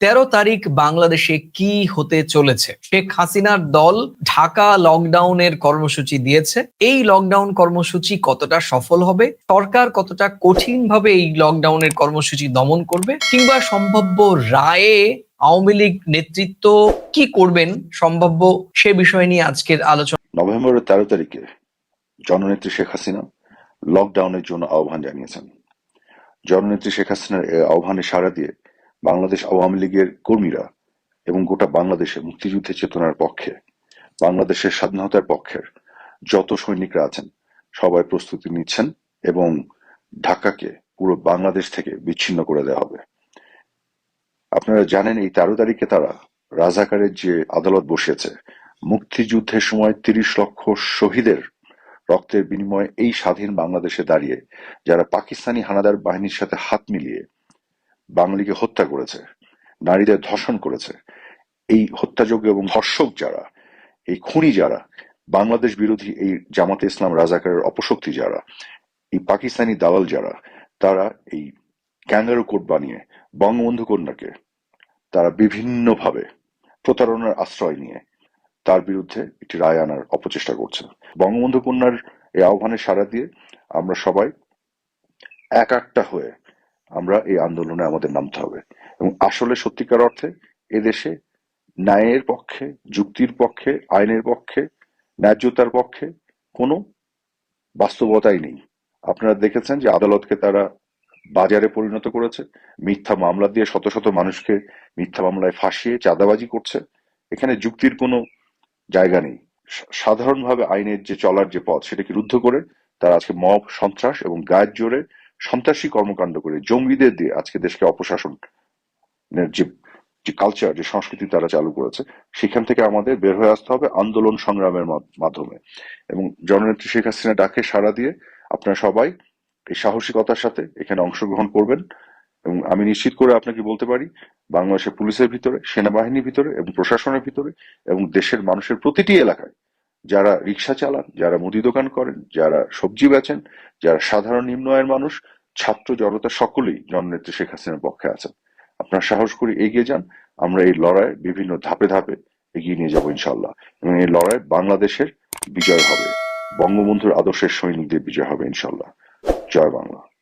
তেরো তারিখ বাংলাদেশে কি হতে চলেছে? শেখ হাসিনার দল ঢাকা লকডাউনের কর্মসূচি দিয়েছে। এই লকডাউন কর্মসূচি কতটা সফল হবে? সরকার কতটা কঠিনভাবে এই লকডাউনের কর্মসূচি দমন করবে? কিংবা সম্ভাব্য রায়ে আওয়ামী লীগ নেতৃত্ব কি করবেন? সম্ভাব্য সে বিষয় নিয়ে আজকের আলোচনা নভেম্বরের তেরো তারিখে জননেত্রী শেখ হাসিনা লকডাউনের জন্য আহ্বান জানিয়েছেন। জননেত্রী শেখ হাসিনার আহ্বানে সাড়া দিয়ে বাংলাদেশ আওয়ামী লীগের কর্মীরা এবং গোটা বাংলাদেশে মুক্তিযুদ্ধের চেতনার পক্ষে, বাংলাদেশের স্বাধীনতার পক্ষের যত সৈনিকরা আছেন, সবাই প্রস্তুতি নিচ্ছেন এবং ঢাকাকে পুরো বাংলাদেশ থেকে বিচ্ছিন্ন করে দেওয়া হবে। আপনারা জানেন এই তেরো তারিখে তারা রাজাকারের যে আদালত বসিয়েছে, মুক্তিযুদ্ধের সময় তিরিশ লক্ষ শহীদের রক্তের বিনিময়ে এই স্বাধীন বাংলাদেশে দাঁড়িয়ে, যারা পাকিস্তানি হানাদার বাহিনীর সাথে হাত মিলিয়ে বাঙালিকে হত্যা করেছে, নারীদের ধর্ষণ করেছে। এই হত্যাযোগ্য এবং ধর্ষক যারা, এই খুনি যারা, বাংলাদেশ বিরোধী এই জামাতে ইসলাম রাজাকারের অপশক্তি যারা, এই পাকিস্তানি দালাল যারা, তারা এই ক্যাঙ্গারু কোট বানিয়ে বঙ্গবন্ধু কন্যাকে তারা বিভিন্নভাবে প্রতারণার আশ্রয় নিয়ে তার বিরুদ্ধে একটি রায় আনার অপচেষ্টা করছে। বঙ্গবন্ধু কন্যার এই আহ্বানে সাড়া দিয়ে আমরা সবাই এক একটা হয়ে আমরা এই আন্দোলনে আমাদের নামতে হবে। এবং আসলে সত্যিকার অর্থে এদেশে ন্যায়ের পক্ষে, যুক্তির পক্ষে, আইনের পক্ষে, ন্যায্যতার পক্ষে কোনো বাস্তবতাই নেই। আপনারা দেখেছেন যে আদালতকে তারা বাজারে পরিণত করেছে। মিথ্যা মামলা দিয়ে শত শত মানুষকে মিথ্যা মামলায় ফাঁসিয়ে চাঁদাবাজি করছে। এখানে যুক্তির কোনো জায়গা নেই। সাধারণভাবে আইনের যে চলার যে পথ সেটাকে রুদ্ধ করে তারা আজকে মব, সন্ত্রাস এবং গায়ের জোরে সন্ত্রাসী কর্মকাণ্ড করে জঙ্গিদের দিয়ে আজকে দেশকে অপশাসন যে যে কালচার যে সংস্কৃতি তারা চালু করেছে, সেখান থেকে আমাদের বের হয়ে আসতে হবে আন্দোলন সংগ্রামের মাধ্যমে। এবং জননেত্রী শেখ হাসিনা ডাকে সাড়া দিয়ে আপনারা সবাই এই সাহসিকতার সাথে এখানে অংশগ্রহণ করবেন। এবং আমি নিশ্চিত করে আপনাকে বলতে পারি, বাংলাদেশের পুলিশের ভিতরে, সেনাবাহিনীর ভিতরে এবং প্রশাসনের ভিতরে এবং দেশের মানুষের প্রতিটি এলাকায় যারা রিক্সা চালান, যারা মুদি দোকান করেন, যারা সবজি বেচেন, যারা সাধারণ নিম্ন আয়ের মানুষ, ছাত্র জনতা সকলেই জননেত্রী শেখ হাসিনার পক্ষে আছেন। আপনার সাহস করে এগিয়ে যান, আমরা এই লড়াই বিভিন্ন ধাপে ধাপে এগিয়ে নিয়ে যাব ইনশাল্লাহ এবং এই লড়াই বাংলাদেশের বিজয় হবে, বঙ্গবন্ধুর আদর্শের সৈনিকদের বিজয় হবে ইনশাল্লাহ জয় বাংলা।